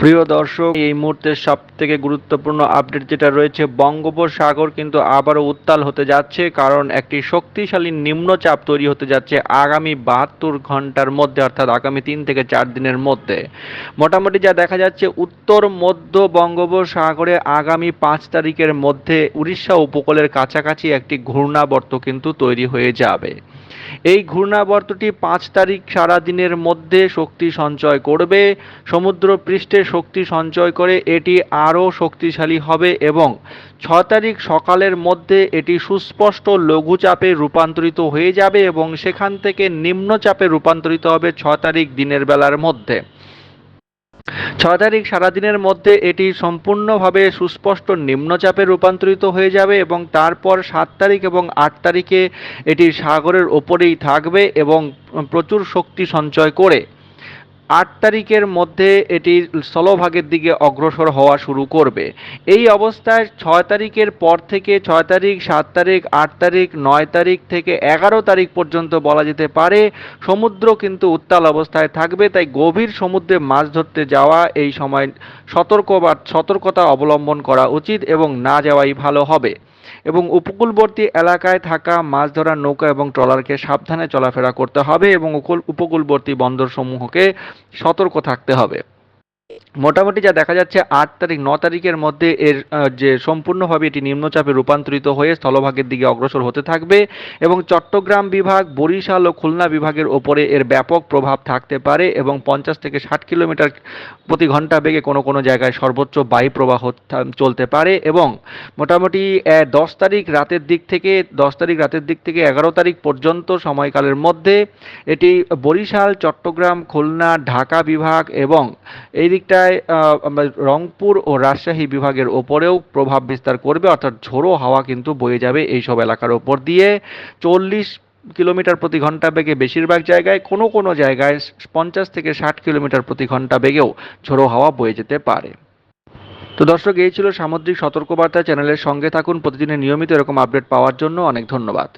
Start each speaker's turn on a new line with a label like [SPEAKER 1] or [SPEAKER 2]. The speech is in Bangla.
[SPEAKER 1] প্রিয় দর্শক, এই মুহূর্তে সব থেকে গুরুত্বপূর্ণ আপডেট যেটা রয়েছে, বঙ্গোপসাগর কিন্তু আবারও উত্তাল হতে যাচ্ছে, কারণ একটি শক্তিশালী নিম্নচাপ তৈরি হতে যাচ্ছে আগামী বাহাত্তর ঘণ্টার মধ্যে, অর্থাৎ আগামী তিন থেকে চার দিনের মধ্যে। মোটামুটি যা দেখা যাচ্ছে, উত্তর, মধ্য বঙ্গোপসাগরে আগামী পাঁচ তারিখের মধ্যে উড়িষ্যা উপকূলের কাছাকাছি একটি ঘূর্ণাবর্ত কিন্তু তৈরি হয়ে যাবে। এই ঘূর্ণাবর্তটি পাঁচ তারিখ সারা দিনের মধ্যে শক্তি সঞ্চয় করবে। সমুদ্র পৃষ্ঠে শক্তি সঞ্চয় করে এটি আরও শক্তিশালী হবে এবং ছ তারিখ সকালের মধ্যে এটি সুস্পষ্ট লঘুচাপে রূপান্তরিত হয়ে যাবে এবং সেখান থেকে নিম্নচাপে রূপান্তরিত হবে ছ তারিখ দিনের বেলার মধ্যে। ছয় তারিখ সারাদিনের মধ্যে এটি সম্পূর্ণভাবে সুস্পষ্ট নিম্নচাপে রূপান্তরিত হয়ে যাবে এবং তারপর সাত তারিখ এবং আট তারিখে এটি সাগরের ওপরেই থাকবে এবং প্রচুর শক্তি সঞ্চয় করে আট তারিখের মধ্যে এটি স্থলভাগের দিকে অগ্রসর হওয়া শুরু করবে। এই অবস্থায় ছয় তারিখের পর থেকে ছয় তারিখ, সাত তারিখ, আট তারিখ, নয় তারিখ থেকে এগারো তারিখ পর্যন্ত বলা যেতে পারে। সমুদ্র কিন্তু উত্তাল অবস্থায় থাকবে, তাই গভীর সমুদ্রে মাছ ধরতে যাওয়া এই সময় সতর্ক বা সতর্কতা অবলম্বন করা উচিত এবং না যাওয়াই ভালো হবে। এবং উপকূলবর্তী এলাকায় থাকা মাছ ধরার নৌকা এবং ট্রলারকে সাবধানে চলাফেরা করতে হবে এবং উপকূল উপকূলবর্তী বন্দরসমূহকে সতর্ক থাকতে হবে। মোটামুটি যা দেখা যাচ্ছে, আট তারিখ, ন তারিখের মধ্যে এর যে সম্পূর্ণভাবে এটি নিম্নচাপে রূপান্তরিত হয়ে স্থলভাগের দিকে অগ্রসর হতে থাকবে এবং চট্টগ্রাম বিভাগ, বরিশাল ও খুলনা বিভাগের ওপরে এর ব্যাপক প্রভাব থাকতে পারে এবং পঞ্চাশ থেকে ষাট কিলোমিটার প্রতি ঘণ্টা বেগে কোনো কোনো জায়গায় সর্বোচ্চ বায়ু প্রবাহ চলতে পারে এবং মোটামুটি দশ তারিখ রাতের দিক থেকে, দশ তারিখ রাতের দিক থেকে এগারো তারিখ পর্যন্ত সময়কালের মধ্যে এটি বরিশাল, চট্টগ্রাম, খুলনা, ঢাকা বিভাগ এবং এই দিকটায় রংপুর ও রাজশাহী বিভাগের ওপরেও প্রভাব বিস্তার করবে, অর্থাৎ ঝোড়ো হাওয়া কিন্তু বয়ে যাবে এই সব এলাকার ওপর দিয়ে। চল্লিশ কিলোমিটার প্রতি ঘণ্টা বেগে বেশিরভাগ জায়গায়, কোনো কোনো জায়গায় পঞ্চাশ থেকে ষাট কিলোমিটার প্রতি ঘণ্টা বেগেও ঝোড়ো হাওয়া বয়ে যেতে পারে। তো দর্শক, এই ছিল সামুদ্রিক সতর্কবার্তা। চ্যানেলের সঙ্গে থাকুন, প্রতিদিনের নিয়মিত এরকম আপডেট পাওয়ার জন্য অনেক ধন্যবাদ।